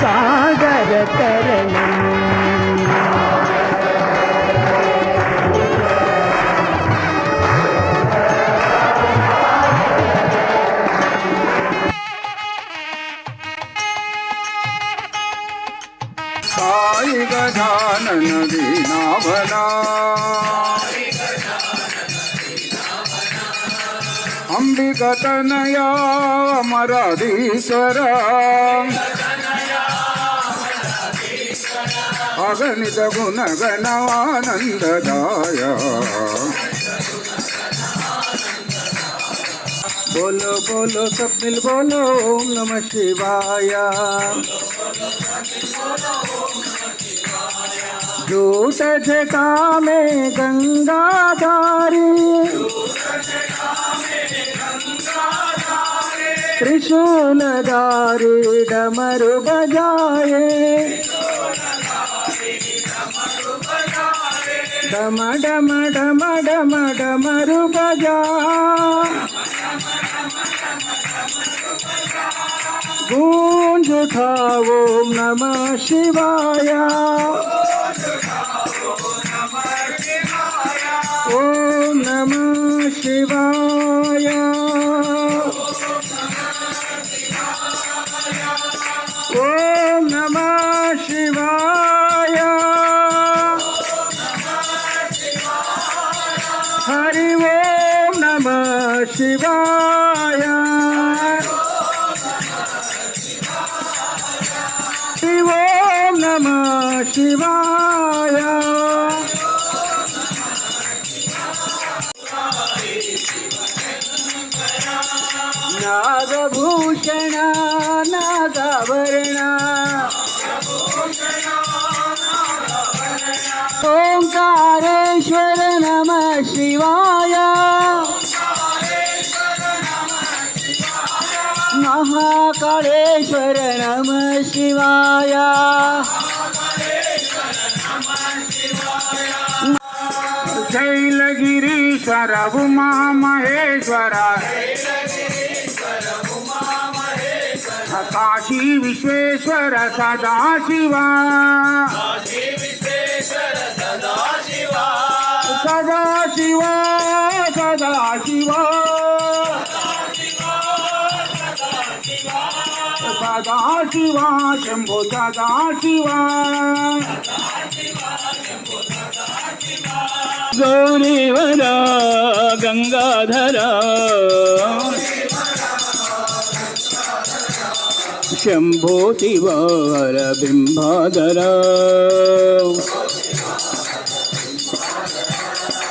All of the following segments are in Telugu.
சாகர தரணம் சாயி கஜானன வீணாவனா ಅಂಬಿಕತನಯ अगणित गुण गणानंददाय बोलो बोलो, सब मिल बोलो, ओम नमः शिवाय। झूठ का में गंगा धारी। त्रिशूल दारी डमरु बजाए। डम डम डम डम डमरू बजा गूंज उठा ओम नमः शिवाय ओम नमः शिवाय ನಾಗಭೂಷಣ ನಾಗವರ್ಣ ಓಂಕಾರೇಶ್ವರ ನಮ ಶಿವಾಯ ಮಹಾಕಾಳೇಶ್ವರ ನಮ ಶಿವಾಯ ಶೈಲಗಿರಿ శైలగిరీశ్వర ఉమా మహేశ్వర. కాశీ విశ్వేశ్వర సదాశివా. సదాశివ సదాశివా. సదాశివ శంభో సదాశివ. गौरीवरा गङ्गाधरा शम्भो शिवारबिम्बाधरा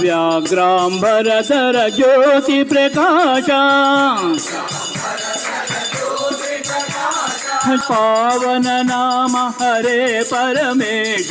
व्याघ्राम्बरधर ज्योतिप्रकाशा पावन नाम हरे परमेश।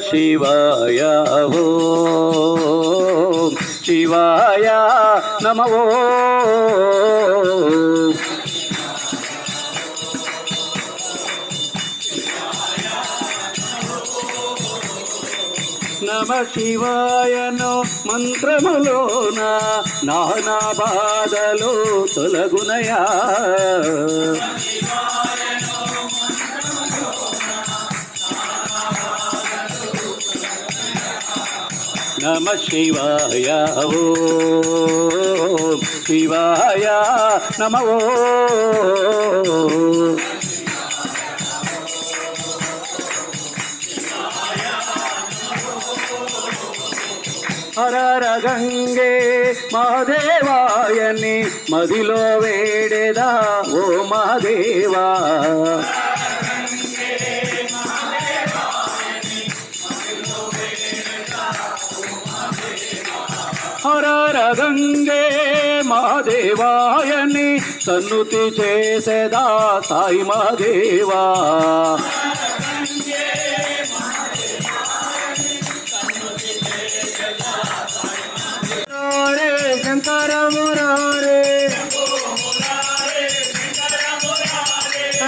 శివాయ ఓం. శివాయ నమవో నమ శివాయను మంత్రములోన నానా బాధలు తొలగునయా. నమ శివాయ ఓం శివాయ నమ ఓం హరర గంగే మహాదేవాయని మదిలో వేడేదా ఓ మహాదేవా హరర గంగే మహాదేవాయని సన్నుతి చేసేదా సాయి మహాదేవా. మురారే శంకర మురారే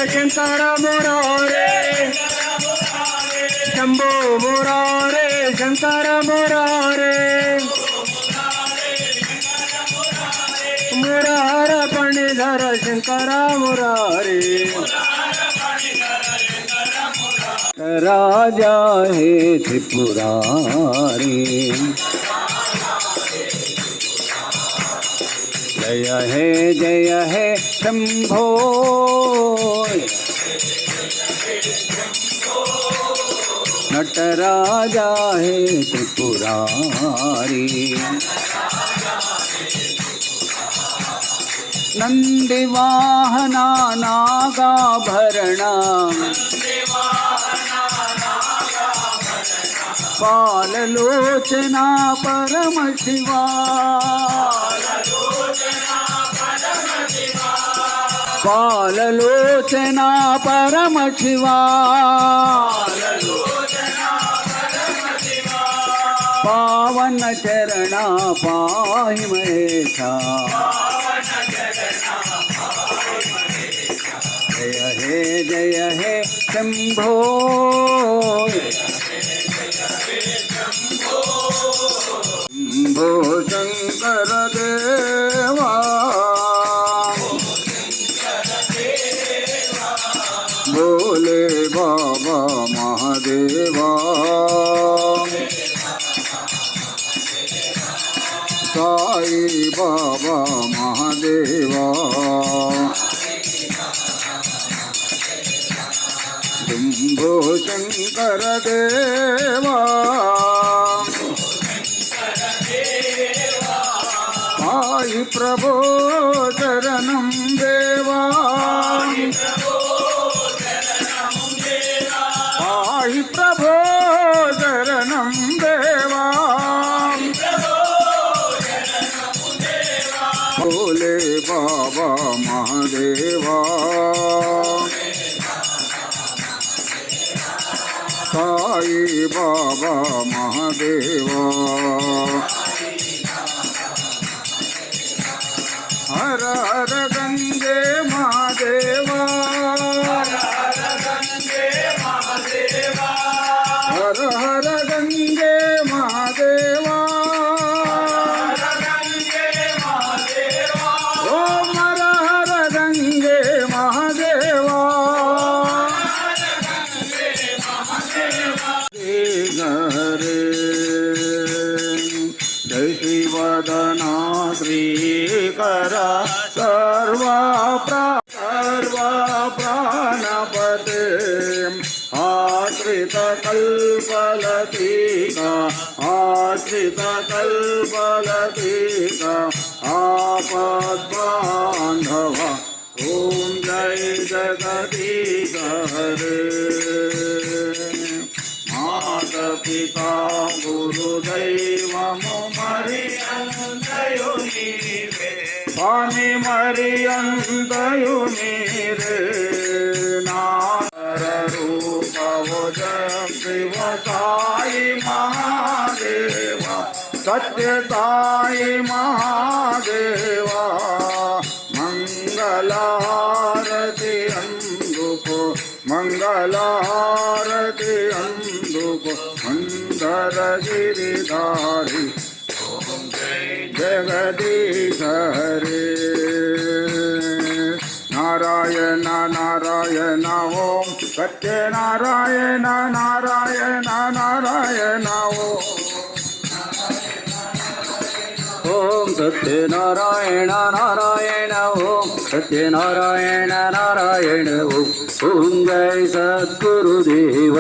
శంకర మురారే శంభో మురారే శంకర శంకర మురారే రాజా హే త్రిపురారి జయ హే జయ హే శంభో నటరాజా హే త్రిపురారి నంది వాహన నాగాభరణ పాలలోచన పరమ శివా. పాలలోచన పరమ శివా. పావన చరణ శంభో శంభో శంకర దేవా భోలే బాబా మహాదేవా. సాయి బాబా శంభో శంకర దేవా సాయి ప్రభో చరణం దేవా. साई बाबा महादेवा। हर हर गंगे महादेव। कल्पलतीका आश्रित कल्पलतीका आपद्बान्धव ॐ जय जगदीकरे माता पिता गुरुदैवमो मरियन्तयुनीरे स्वामी मरियन्तयुनीरे సాయి మహాదేవ సత్య సాయి మహాదేవ మంగళారతి అందుకో మంగళారతి అందుకో మందర గిరిధారి జగదీశ హరే ನಾರಾಯಣ ನಾರಾಯಣ ಓಂ ಸತ್ಯನಾರಾಯಣ ನಾರಾಯಣ ನಾರಾಯಣ ಓಂ ಸತ್ಯನಾರಾಯಣ ನಾರಾಯಣ ಓಂ ಸತ್ಯನಾರಾಯಣ ನಾರಾಯಣ ಓಂ ಓಂ ಜಯ ಸದ್ಗುರುದೇವ